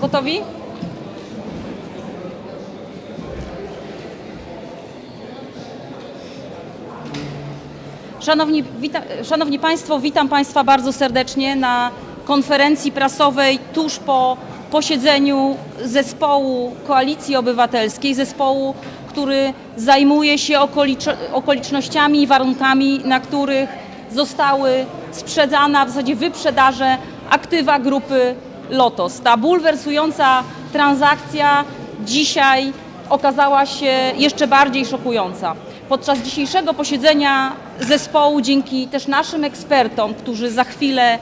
Gotowi? Szanowni, wita, Szanowni Państwo, witam Państwa bardzo serdecznie na konferencji prasowej tuż po posiedzeniu zespołu Koalicji Obywatelskiej, zespołu, który zajmuje się okolicz, okolicznościami i warunkami, na których zostały sprzedane, a w zasadzie wyprzedaże aktywa grupy Lotos. Ta bulwersująca transakcja dzisiaj okazała się jeszcze bardziej szokująca. Podczas dzisiejszego posiedzenia zespołu, dzięki też naszym ekspertom, którzy za chwilę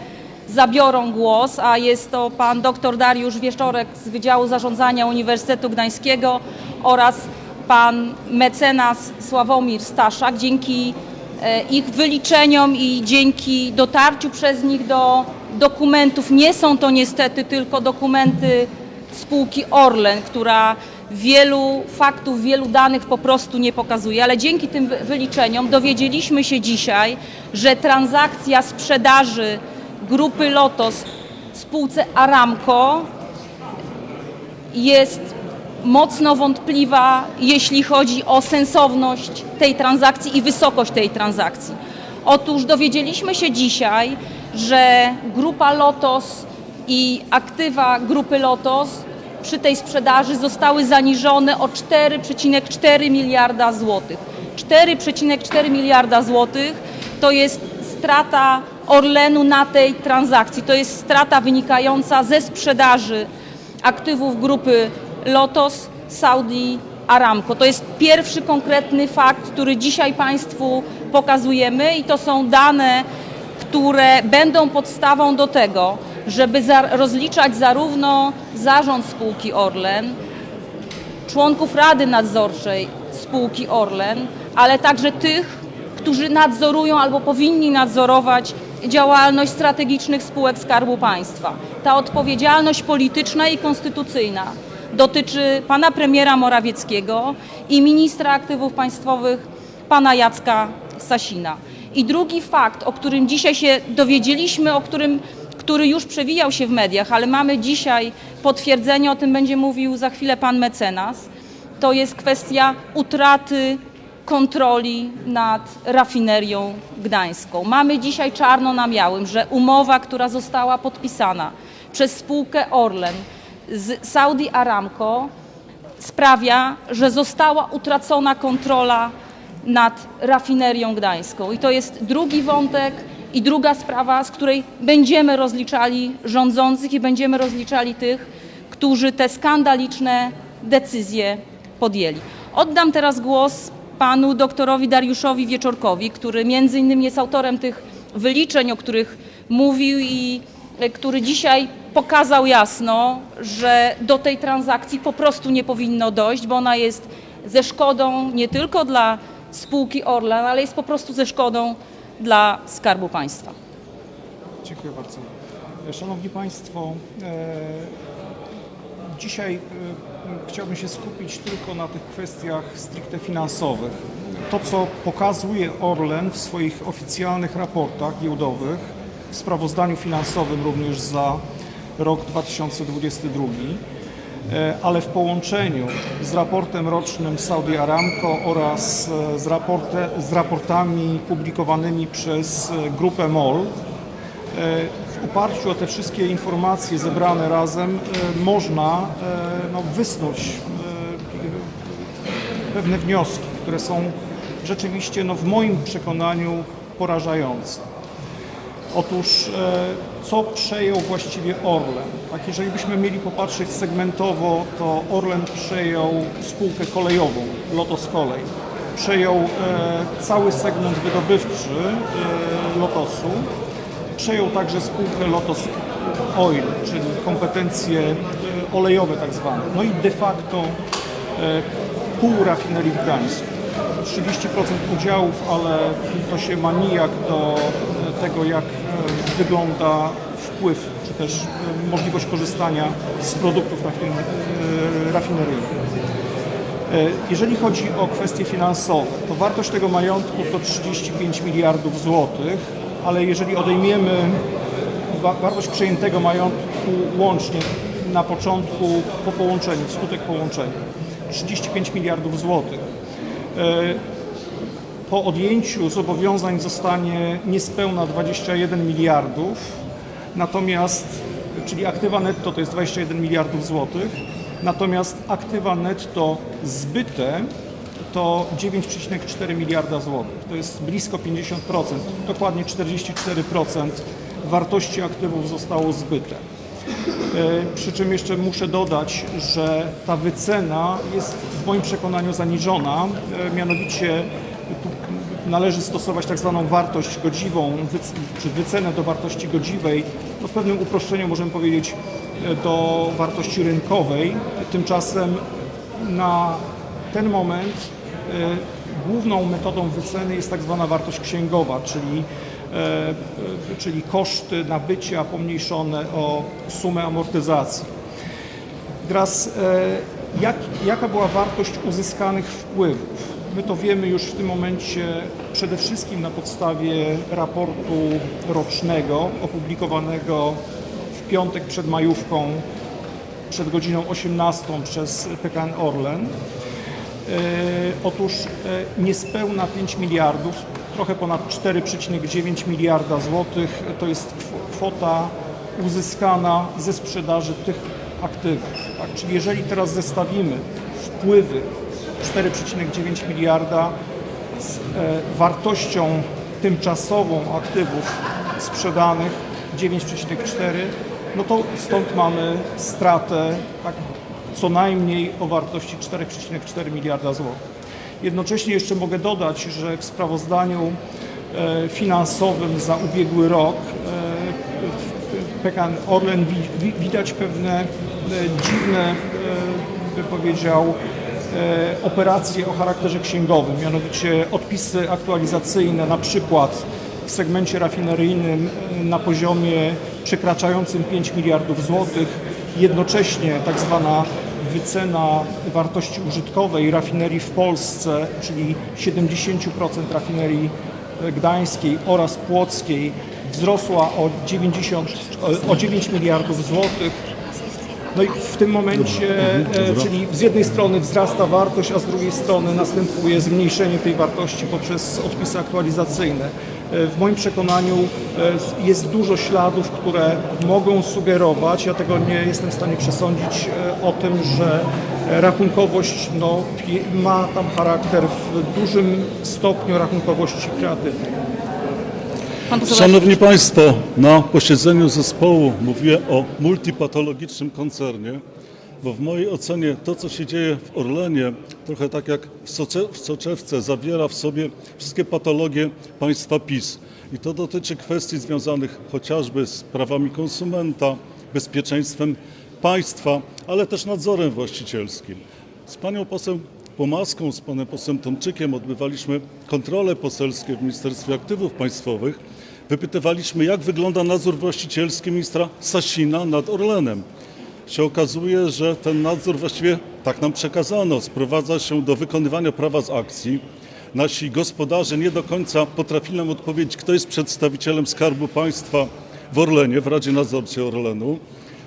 zabiorą głos, a jest to pan dr Dariusz Wieczorek z Wydziału Zarządzania Uniwersytetu Gdańskiego oraz pan mecenas Sławomir Staszak, dzięki e, ich wyliczeniom i dzięki dotarciu przez nich do dokumentów, nie są to niestety tylko dokumenty spółki Orlen, która wielu faktów, wielu danych po prostu nie pokazuje, ale dzięki tym wy- wyliczeniom dowiedzieliśmy się dzisiaj, że transakcja sprzedaży grupy Lotos spółce Aramco jest mocno wątpliwa, jeśli chodzi o sensowność tej transakcji i wysokość tej transakcji. Otóż dowiedzieliśmy się dzisiaj, że grupa Lotos i aktywa grupy Lotos przy tej sprzedaży zostały zaniżone o 4,4 miliarda złotych. 4,4 miliarda złotych to jest strata Orlenu na tej transakcji. To jest strata wynikająca ze sprzedaży aktywów grupy Lotos Saudi Aramco. To jest pierwszy konkretny fakt, który dzisiaj Państwu pokazujemy i to są dane, które będą podstawą do tego, żeby za, rozliczać zarówno zarząd spółki Orlen, członków Rady Nadzorczej spółki Orlen, ale także tych, którzy nadzorują albo powinni nadzorować działalność strategicznych spółek Skarbu Państwa. Ta odpowiedzialność polityczna i konstytucyjna dotyczy pana premiera Morawieckiego i ministra aktywów państwowych pana Jacka Sasina. I drugi fakt, o którym dzisiaj się dowiedzieliśmy, o którym który już przewijał się w mediach, ale mamy dzisiaj potwierdzenie, o tym będzie mówił za chwilę pan mecenas, to jest kwestia utraty kontroli nad rafinerią gdańską. Mamy dzisiaj czarno na białym, że umowa, która została podpisana przez spółkę Orlen z Saudi Aramco sprawia, że została utracona kontrola nad rafinerią gdańską. I to jest drugi wątek i druga sprawa, z której będziemy rozliczali rządzących i będziemy rozliczali tych, którzy te skandaliczne decyzje podjęli. Oddam teraz głos panu doktorowi Dariuszowi Wieczorkowi, który między innymi jest autorem tych wyliczeń, o których mówił i e, który dzisiaj pokazał jasno, że do tej transakcji po prostu nie powinno dojść, bo ona jest ze szkodą nie tylko dla spółki Orlen, ale jest po prostu ze szkodą dla Skarbu Państwa. Dziękuję bardzo. Szanowni Państwo, e, dzisiaj e, chciałbym się skupić tylko na tych kwestiach stricte finansowych. To, co pokazuje Orlen w swoich oficjalnych raportach giełdowych, w sprawozdaniu finansowym również za rok 2022, e, ale w połączeniu z raportem rocznym Saudi Aramco oraz e, z, raporte, z raportami publikowanymi przez e, grupę MOL, E, w oparciu o te wszystkie informacje zebrane razem e, można e, no, wysnuć e, pewne wnioski, które są rzeczywiście no, w moim przekonaniu porażające. Otóż e, co przejął właściwie Orlen? Tak, jeżeli byśmy mieli popatrzeć segmentowo, to Orlen przejął spółkę kolejową, Lotos Kolej. Przejął e, cały segment wydobywczy e, Lotosu. Przejął także spółkę Lotos Oil, czyli kompetencje e, olejowe tak zwane. No i de facto e, pół rafinerii w Gdańsku. 30% udziałów, ale to się ma nijak do e, tego, jak wygląda wpływ, czy też e, możliwość korzystania z produktów e, rafineryjnych. E, Jeżeli chodzi o kwestie finansowe, to wartość tego majątku to 35 miliardów złotych, ale jeżeli odejmiemy wa- wartość przejętego majątku łącznie na początku po połączeniu, wskutek połączenia. 35 miliardów złotych. Po odjęciu zobowiązań zostanie niespełna 21 miliardów, natomiast, czyli aktywa netto to jest 21 miliardów złotych, natomiast aktywa netto zbyte to 9,4 miliarda złotych. To jest blisko 50%, dokładnie 44% wartości aktywów zostało zbyte. E, Przy czym jeszcze muszę dodać, że ta wycena jest w moim przekonaniu zaniżona, e, mianowicie należy stosować tak zwaną wartość godziwą, czy wycenę do wartości godziwej, no w pewnym uproszczeniu możemy powiedzieć e, do wartości rynkowej. Tymczasem na ten moment e, główną metodą wyceny jest tak zwana wartość księgowa, czyli, e, czyli koszty nabycia pomniejszone o sumę amortyzacji. Teraz jak, jaka była wartość uzyskanych wpływów? My to wiemy już w tym momencie przede wszystkim na podstawie raportu rocznego opublikowanego w piątek przed majówką przed godziną 18 przez PKN Orlen. E, Otóż e, niespełna 5 miliardów, trochę ponad 4,9 miliarda złotych to jest kw- kwota uzyskana ze sprzedaży tych aktywów. Tak? Czyli jeżeli teraz zestawimy wpływy 4,9 miliarda z e, wartością tymczasową aktywów sprzedanych 9,4, no to stąd mamy stratę tak, co najmniej o wartości 4,4 miliarda złotych. Jednocześnie jeszcze mogę dodać, że w sprawozdaniu e, finansowym za ubiegły rok e, w PKN Orlen wi- wi- widać pewne dziwne, bym powiedział, operacje o charakterze księgowym, mianowicie odpisy aktualizacyjne na przykład w segmencie rafineryjnym e, na poziomie przekraczającym 5 miliardów złotych, jednocześnie tak zwana wycena wartości użytkowej rafinerii w Polsce, czyli 70% rafinerii e, gdańskiej oraz płockiej wzrosła o 90, o- o 9 miliardów złotych. No i w tym momencie, e, czyli z jednej strony wzrasta wartość, a z drugiej strony następuje zmniejszenie tej wartości poprzez odpisy aktualizacyjne. E, W moim przekonaniu e, jest dużo śladów, które mogą sugerować, ja tego nie jestem w stanie przesądzić, o tym, że rachunkowość no, ma tam charakter w dużym stopniu rachunkowości kreatywnej. Pan poseł Szanowni Państwo, na posiedzeniu zespołu mówię o multipatologicznym koncernie, bo w mojej ocenie to, co się dzieje w Orlenie, trochę tak jak w, Socze, w soczewce, zawiera w sobie wszystkie patologie państwa PiS. I to dotyczy kwestii związanych chociażby z prawami konsumenta, bezpieczeństwem państwa, ale też nadzorem właścicielskim. Z panią poseł Pomaską, z panem posłem Tomczykiem odbywaliśmy kontrole poselskie w Ministerstwie Aktywów Państwowych. Wypytywaliśmy, jak wygląda nadzór właścicielski ministra Sasina nad Orlenem. Się okazuje, że ten nadzór właściwie, tak nam przekazano, sprowadza się do wykonywania prawa z akcji. Nasi gospodarze nie do końca potrafili nam odpowiedzieć, kto jest przedstawicielem Skarbu Państwa w Orlenie, w Radzie Nadzorczej Orlenu.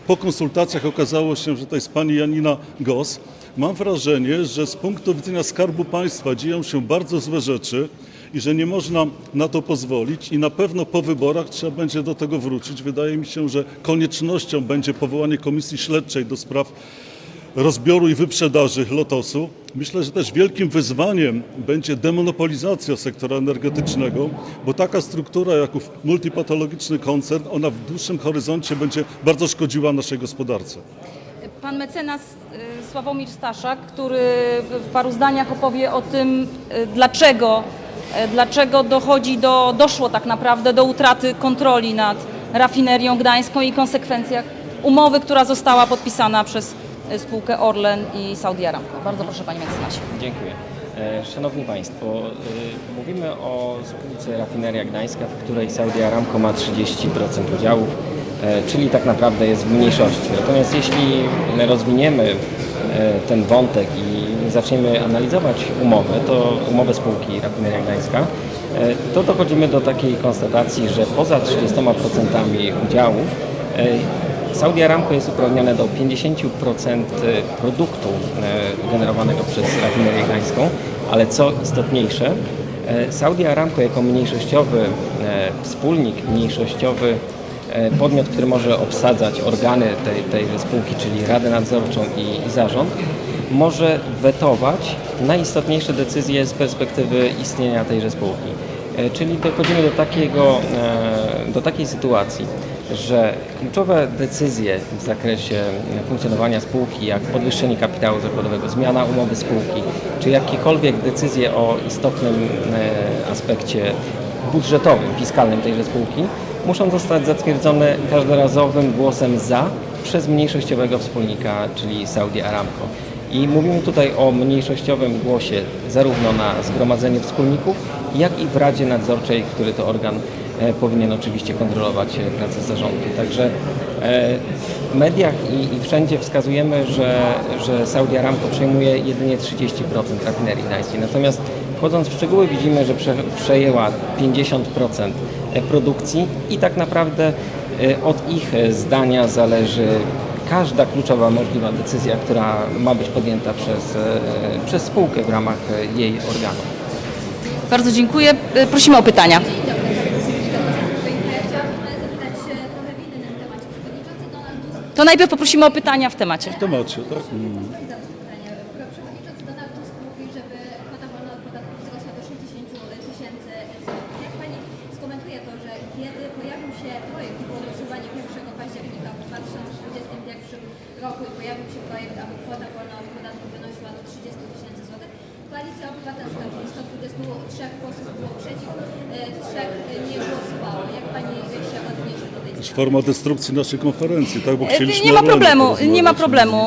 Po konsultacjach okazało się, że to jest pani Janina Gos. Mam wrażenie, że z punktu widzenia Skarbu Państwa dzieją się bardzo złe rzeczy i że nie można na to pozwolić i na pewno po wyborach trzeba będzie do tego wrócić. Wydaje mi się, że koniecznością będzie powołanie komisji śledczej do spraw rozbioru i wyprzedaży Lotosu. Myślę, że też wielkim wyzwaniem będzie demonopolizacja sektora energetycznego, bo taka struktura jak multipatologiczny koncern, ona w dłuższym horyzoncie będzie bardzo szkodziła naszej gospodarce. Pan mecenas y, Sławomir Staszak, który w paru zdaniach opowie o tym, y, dlaczego, dlaczego dochodzi do, doszło tak naprawdę do utraty kontroli nad rafinerią gdańską i konsekwencjach umowy, która została podpisana przez y, spółkę Orlen i Saudi Aramco. Bardzo proszę Panie mecenasie. Dziękuję. E, Szanowni Państwo, mówimy o spółce Rafineria Gdańska, w której Saudi Aramco ma 30% udziałów, e, czyli tak naprawdę jest w mniejszości. Natomiast jeśli rozwiniemy e, ten wątek i zaczniemy analizować umowę, to umowę spółki Rafineria Gdańska, e, to dochodzimy do takiej konstatacji, że poza 30% udziałów e, Saudi Aramco jest uprawnione do 50% produktu e, generowanego przez rafinerię gdańską, ale co istotniejsze, e, Saudi Aramco jako mniejszościowy e, wspólnik, mniejszościowy e, podmiot, który może obsadzać organy tej, tejże spółki, czyli Radę Nadzorczą i, Zarząd, może wetować najistotniejsze decyzje z perspektywy istnienia tejże spółki. E, Czyli dochodzimy do, takiego, e, do takiej sytuacji, że kluczowe decyzje w zakresie funkcjonowania spółki, jak podwyższenie kapitału zakładowego, zmiana umowy spółki, czy jakiekolwiek decyzje o istotnym e, aspekcie budżetowym, fiskalnym tejże spółki, muszą zostać zatwierdzone każdorazowym głosem za przez mniejszościowego wspólnika, czyli Saudi Aramco. I mówimy tutaj o mniejszościowym głosie zarówno na zgromadzeniu wspólników, jak i w Radzie Nadzorczej, który to organ e, powinien oczywiście kontrolować e, pracę zarządu. Także e, w mediach i, i wszędzie wskazujemy, że, że Saudi Aramco przejmuje jedynie 30% rafinerii gdańskiej. Natomiast wchodząc w szczegóły widzimy, że prze, przejęła 50% produkcji i tak naprawdę e, od ich e, zdania zależy każda kluczowa możliwa decyzja, która ma być podjęta przez, e, przez spółkę w ramach e, jej organu. Bardzo dziękuję. E, Prosimy o pytania. To najpierw poprosimy o pytania w temacie. W temacie, tak? Mm. Zadam pytanie. Przewodniczący Donald Tusk mówi, żeby kwota wolna od podatku wzrosła do 60 tysięcy złotych. Jak Pani skomentuje to, że kiedy pojawił się projekt i było głosowanie 1 października w 2021 roku i pojawił się projekt, aby kwota wolna od podatku wynosiła do 30 tysięcy złotych, Koalicja Obywatelska, czyli 123 posłów było przeciw, e, trzech e, nie głosowało. Jak Pani się odniesie do tej sprawy? forma destrukcji naszej konferencji, tak? Bo E, chcieliśmy Nie ma problemu, nie ma problemu.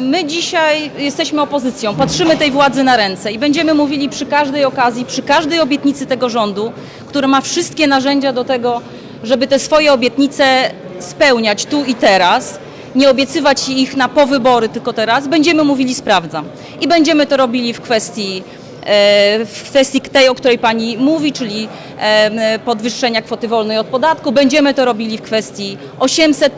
My dzisiaj jesteśmy opozycją, patrzymy tej władzy na ręce i będziemy mówili przy każdej okazji, przy każdej obietnicy tego rządu, który ma wszystkie narzędzia do tego, żeby te swoje obietnice spełniać tu i teraz, nie obiecywać ich na powybory tylko teraz, będziemy mówili sprawdzam. I będziemy to robili w kwestii e, w kwestii tej, o której Pani mówi, czyli podwyższenia kwoty wolnej od podatku. Będziemy to robili w kwestii 800,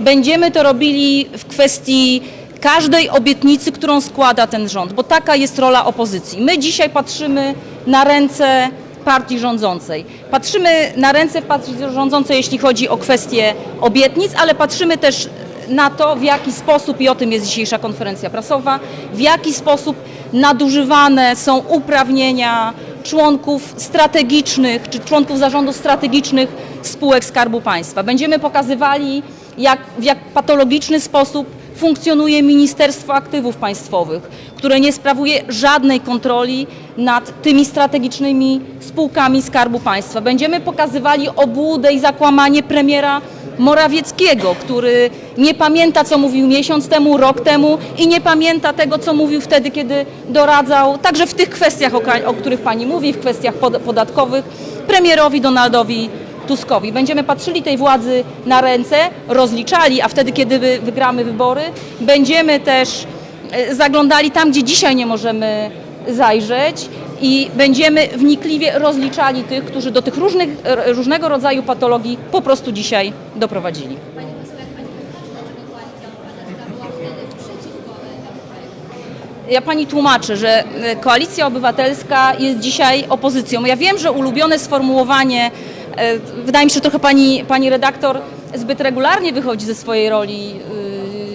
będziemy to robili w kwestii każdej obietnicy, którą składa ten rząd, bo taka jest rola opozycji. My dzisiaj patrzymy na ręce partii rządzącej. Patrzymy na ręce partii rządzącej, jeśli chodzi o kwestie obietnic, ale patrzymy też na to, w jaki sposób, i o tym jest dzisiejsza konferencja prasowa, w jaki sposób nadużywane są uprawnienia członków strategicznych, czy członków zarządów strategicznych spółek Skarbu Państwa. Będziemy pokazywali, jak, w jak patologiczny sposób funkcjonuje Ministerstwo Aktywów Państwowych, które nie sprawuje żadnej kontroli nad tymi strategicznymi spółkami Skarbu Państwa. Będziemy pokazywali obłudę i zakłamanie premiera Morawieckiego, który nie pamięta, co mówił miesiąc temu, rok temu i nie pamięta tego, co mówił wtedy, kiedy doradzał, także w tych kwestiach, o, których Pani mówi, w kwestiach pod, podatkowych, premierowi Donaldowi Tuskowi. Będziemy patrzyli tej władzy na ręce, rozliczali, a wtedy, kiedy wy- wygramy wybory, będziemy też e, zaglądali tam, gdzie dzisiaj nie możemy zajrzeć i będziemy wnikliwie rozliczali tych, którzy do tych różnych, różnego rodzaju patologii po prostu dzisiaj doprowadzili. E? Ja pani tłumaczę, że e, Koalicja Obywatelska jest dzisiaj opozycją. Ja wiem, że ulubione sformułowanie, e, wydaje mi się, że trochę pani, pani redaktor zbyt regularnie wychodzi ze swojej roli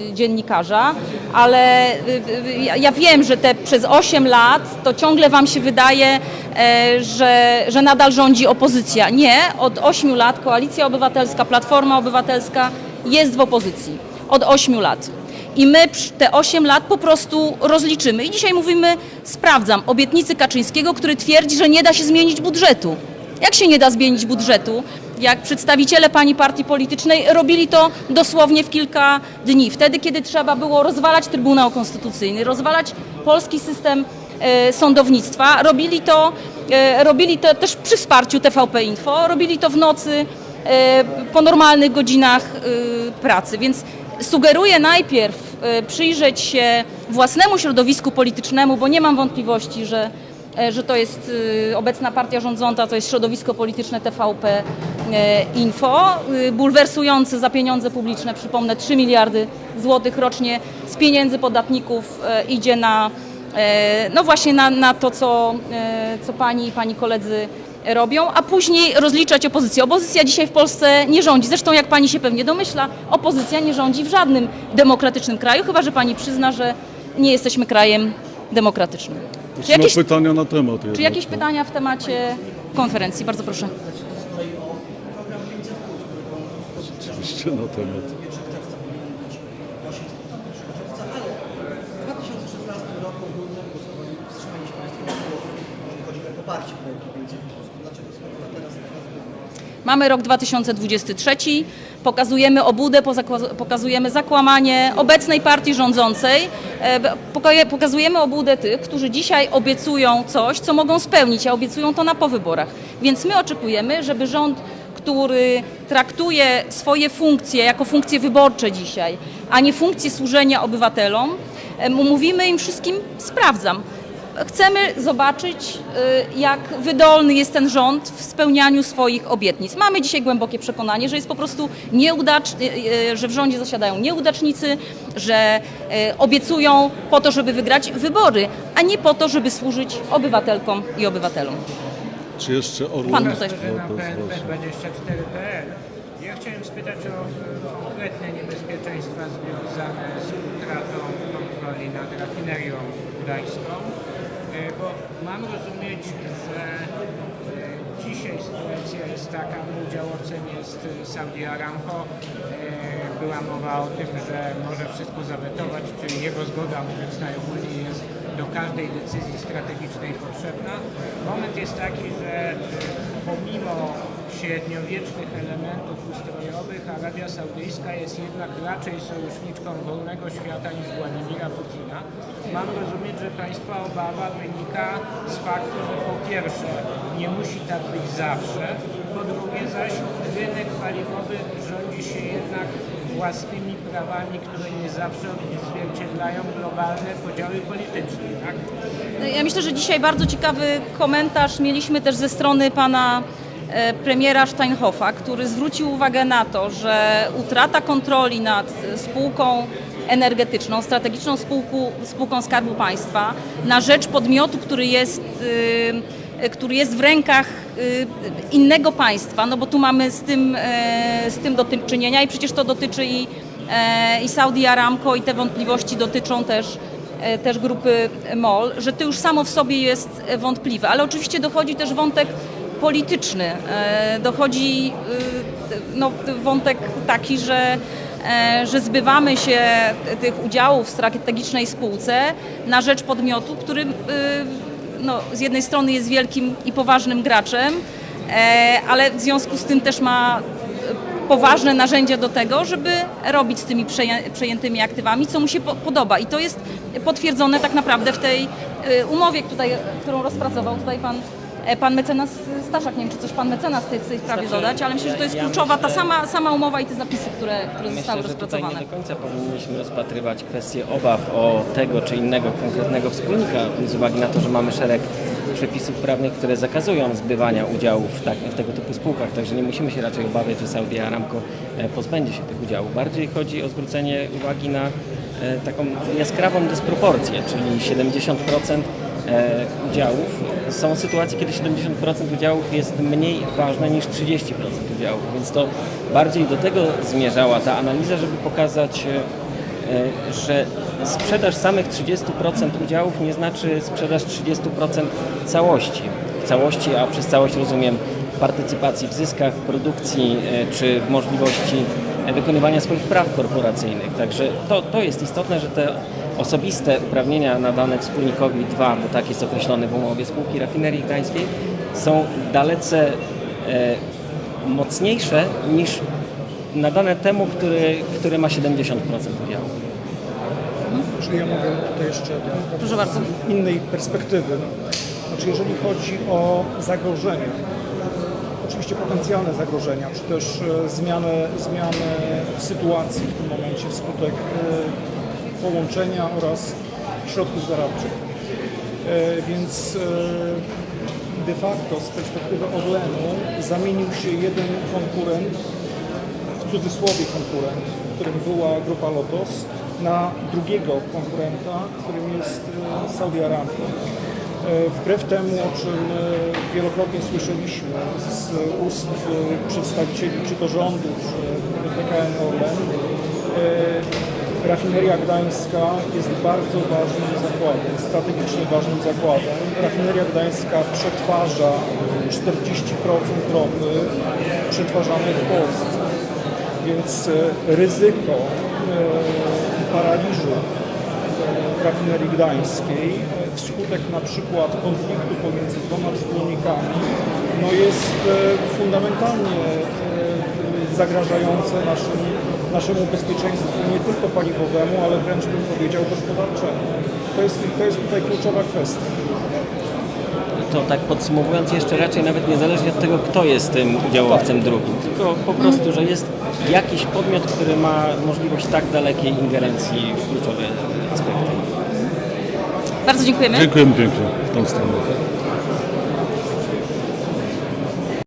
y, dziennikarza, ale y, y, ja, wiem, że te przez 8 lat to ciągle wam się wydaje, e, że, że nadal rządzi opozycja. Nie, od 8 lat Koalicja Obywatelska, Platforma Obywatelska jest w opozycji. Od 8 lat. I my te 8 lat po prostu rozliczymy. I dzisiaj mówimy, sprawdzam, obietnicy Kaczyńskiego, który twierdzi, że nie da się zmienić budżetu. Jak się nie da zmienić budżetu? Jak przedstawiciele pani partii politycznej robili to dosłownie w kilka dni. Wtedy, kiedy trzeba było rozwalać Trybunał Konstytucyjny, rozwalać polski system e, sądownictwa, robili to, e, robili to też przy wsparciu TVP Info, robili to w nocy, e, po normalnych godzinach pracy. Więc sugeruję najpierw przyjrzeć się własnemu środowisku politycznemu, bo nie mam wątpliwości, że, że to jest e, obecna partia rządząca, to jest środowisko polityczne TVP e, info. Bulwersujący za pieniądze publiczne, przypomnę, 3 miliardy złotych rocznie z pieniędzy podatników e, idzie na, e, no właśnie na, na to, co, e, co pani i pani koledzy robią, a później rozliczać opozycję. Opozycja dzisiaj w Polsce nie rządzi. Zresztą, jak pani się pewnie domyśla, opozycja nie rządzi w żadnym demokratycznym kraju, chyba że pani przyzna, że nie jesteśmy krajem demokratycznym. Czy jakieś, pytania na temat. czy jednak, jakieś to- pytania w temacie konferencji? Bardzo proszę. Oczywiście na temat. W 2016 roku w grudniu głosowali, wstrzymaliśmy Państwo głos, jeżeli chodzi o poparcie projektu 500. Dlaczego słowa teraz taka zmiana? Mamy rok 2023, pokazujemy pozakła- pokazujemy zakłamanie obecnej partii rządzącej, e, pokazujemy obłudę tych, którzy dzisiaj obiecują coś, co mogą spełnić, a obiecują to na powyborach. Więc my oczekujemy, żeby rząd, który traktuje swoje funkcje jako funkcje wyborcze dzisiaj, a nie funkcje służenia obywatelom, e, mówimy im wszystkim sprawdzam. Chcemy zobaczyć, y, jak wydolny jest ten rząd w spełnianiu swoich obietnic. Mamy dzisiaj głębokie przekonanie, że jest po prostu nieudacz, y, y, że w rządzie zasiadają nieudacznicy, że obiecują po to, żeby wygrać wybory, a nie po to, żeby służyć obywatelkom i obywatelom. Czy jeszcze Orlen? Pan tutaj. No, na to jest właśnie. PNP24.pl. Ja chciałem spytać o konkretne niebezpieczeństwa związane z utratą kontroli nad rafinerią gdańską, bo mam rozumieć, że e, dzisiaj sytuacja jest taka, udziałowcem jest e, Saudi Aramco. E, Była mowa o tym, że może wszystko zawetować, czyli jego zgoda, mówiąc najogólniej, jest do każdej decyzji strategicznej potrzebna. Moment jest taki, że e, pomimo średniowiecznych elementów ustrojowych Arabia Saudyjska jest jednak raczej sojuszniczką wolnego świata niż Władimira Putina. Mam rozumieć, że Państwa obawa wynika z faktu, że po pierwsze nie musi tak być zawsze, po drugie zaś rynek paliwowy rządzi się jednak własnymi prawami, które nie zawsze odzwierciedlają globalne podziały polityczne. Tak? No, Ja myślę, że dzisiaj bardzo ciekawy komentarz mieliśmy też ze strony pana premiera Steinhoffa, który zwrócił uwagę na to, że utrata kontroli nad e, spółką energetyczną, strategiczną spółku, spółką Skarbu Państwa na rzecz podmiotu, który jest, y, który jest w rękach y, innego państwa, no bo tu mamy z tym, e, z tym do czynienia i przecież to dotyczy i, e, i Saudi Aramco i te wątpliwości dotyczą też e, też grupy MOL, że to już samo w sobie jest e, wątpliwe, ale oczywiście dochodzi też wątek polityczny. E, Dochodzi y, no, wątek taki, że, e, że zbywamy się tych udziałów w strategicznej spółce na rzecz podmiotu, który no, z jednej strony jest wielkim i poważnym graczem, e, ale w związku z tym też ma poważne narzędzia do tego, żeby robić z tymi przeję- przejętymi aktywami, co mu się po- podoba. I to jest potwierdzone tak naprawdę w tej umowie, tutaj, którą rozpracował tutaj pan, e, pan mecenas Staszak. Nie wiem, czy coś pan mecenas w tej, tej sprawie Znaczy, dodać, ale myślę, że to jest ja kluczowa ta myślę- sama, sama umowa i te zapisy, które, które zostały Myślę, że tutaj rozpracowane. nie do końca powinniśmy rozpatrywać kwestię obaw o tego czy innego konkretnego wspólnika z uwagi na to, że mamy szereg przepisów prawnych, które zakazują zbywania udziałów w, tak, w tego typu spółkach, także nie musimy się raczej obawiać, że Saudi Aramco e, pozbędzie się tych udziałów. Bardziej chodzi o zwrócenie uwagi na e, taką jaskrawą dysproporcję, czyli 70% e, udziałów. Są sytuacje, kiedy 70% udziałów jest mniej ważne niż 30% udziałów, więc to bardziej do tego zmierzała ta analiza, żeby pokazać, e, e, że sprzedaż samych 30% udziałów nie znaczy sprzedaż 30% całości. Całości, a przez całość rozumiem partycypacji w zyskach, w produkcji e, czy w możliwości e, wykonywania swoich praw korporacyjnych. Także to, to jest istotne, że te osobiste uprawnienia nadane wspólnikowi 2, bo tak jest określone w umowie spółki rafinerii gdańskiej, są dalece e, mocniejsze niż nadane temu, który, który ma 70% udziału. Czy ja mogę tutaj jeszcze Proszę bardzo. innej perspektywy. Znaczy, jeżeli chodzi o zagrożenia, oczywiście potencjalne zagrożenia, czy też e, zmianę, zmianę sytuacji w tym momencie wskutek e, połączenia oraz środków zaradczych. E, Więc e, de facto z perspektywy Orlenu zamienił się jeden konkurent, w cudzysłowie konkurent, którym była grupa Lotos, na drugiego konkurenta, którym jest e, Saudi Aramco. Wbrew temu, o czym wielokrotnie słyszeliśmy z ust przedstawicieli czy to rządu, czy PKN Orlen, Rafineria Gdańska jest bardzo ważnym zakładem, strategicznie ważnym zakładem. Rafineria Gdańska przetwarza 40% ropy przetwarzanej w Polsce, więc e, ryzyko e, paraliżu e, rafinerii gdańskiej wskutek na przykład konfliktu pomiędzy dwoma wspólnikami no jest fundamentalnie zagrażające naszym, naszemu bezpieczeństwu nie tylko paliwowemu, ale wręcz bym powiedział gospodarczemu. To jest, to jest tutaj kluczowa kwestia. To tak podsumowując jeszcze raczej nawet niezależnie od tego, kto jest tym udziałowcem drugim, tylko po prostu, że jest jakiś podmiot, który ma możliwość tak dalekiej ingerencji w kluczowe aspekty. Bardzo dziękujemy. Dziękujemy pięknie w tą stronę.